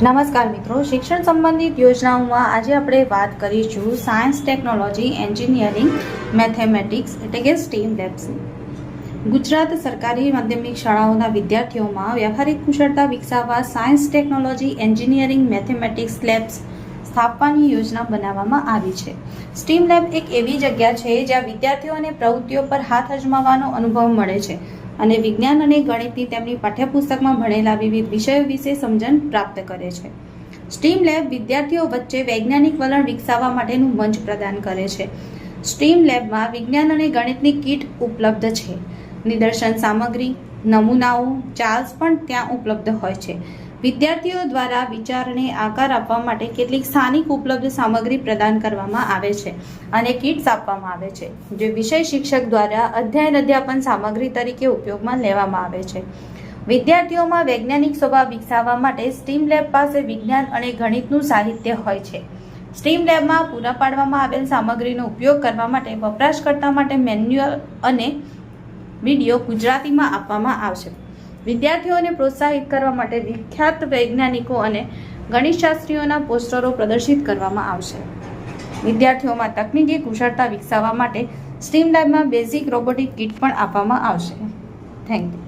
નમસ્કાર મિત્રો. શિક્ષણ સંબંધિત યોજનાઓમાં આજે આપણે વાત કરીશું સાયન્સ ટેકનોલોજી એન્જિનિયરિંગ મેથેમેટિક્સ એટલે કે સ્ટીમ લેબ્સની ગુજરાત સરકારી માધ્યમિક શાળાઓના વિદ્યાર્થીઓમાં વ્યવહારિક કુશળતા વિકસાવવા science technology engineering mathematics labs સ્થાપવાની યોજના બનાવવામાં આવી છે. સ્ટીમ લેબ એક એવી જગ્યા છે જ્યાં વિદ્યાર્થીઓને પ્રવૃત્તિઓ પર હાથ અજમાવવાનો અનુભવ મળે છે અને વિજ્ઞાન અને ગણિતની તેમની પાઠ્યપુસ્તકમાં ભણેલા વિવિધ વિષયો વિશે સમજણ પ્રાપ્ત કરે છે. સ્ટીમ લેબ વિદ્યાર્થીઓ વચ્ચે વૈજ્ઞાનિક વલણ વિકસાવવા માટેનું મંચ પ્રદાન કરે છે. સ્ટીમ લેબમાં વિજ્ઞાન અને ગણિતની કીટ ઉપલબ્ધ છે. નિદર્શન સામગ્રી, નમૂનાઓ ચાર્લ્સ પણ ત્યાં ઉપલબ્ધ હોય છે. વિદ્યાર્થીઓ દ્વારા વિચારને આકાર આપવા માટે કેટલીક સ્થાનિક ઉપલબ્ધ સામગ્રી પ્રદાન કરવામાં આવે છે અને કિટ્સ આપવામાં આવે છે, જે વિષય શિક્ષક દ્વારા અધ્યયન અધ્યાપન સામગ્રી તરીકે ઉપયોગમાં લેવામાં આવે છે. વિદ્યાર્થીઓમાં વૈજ્ઞાનિક સ્વભાવ વિકસાવવા માટે સ્ટીમ લેબ પાસે વિજ્ઞાન અને ગણિતનું સાહિત્ય હોય છે. સ્ટીમ લેબમાં પૂરા પાડવામાં આવેલ સામગ્રીનો ઉપયોગ કરવા માટે વપરાશકર્તા માટે મેન્યુઅલ અને વીડિયો ગુજરાતીમાં આપવામાં આવશે. વિદ્યાર્થીઓને પ્રોત્સાહિત કરવા માટે વિખ્યાત વૈજ્ઞાનિકો અને ગણિતશાસ્ત્રીઓના પોસ્ટરો પ્રદર્શિત કરવામાં આવશે. વિદ્યાર્થીઓમાં તકનીકી કુશળતા વિકસાવવા માટે સ્ટીમ લેબમાં બેઝિક રોબોટિક કિટ પણ આપવામાં આવશે. Thank you.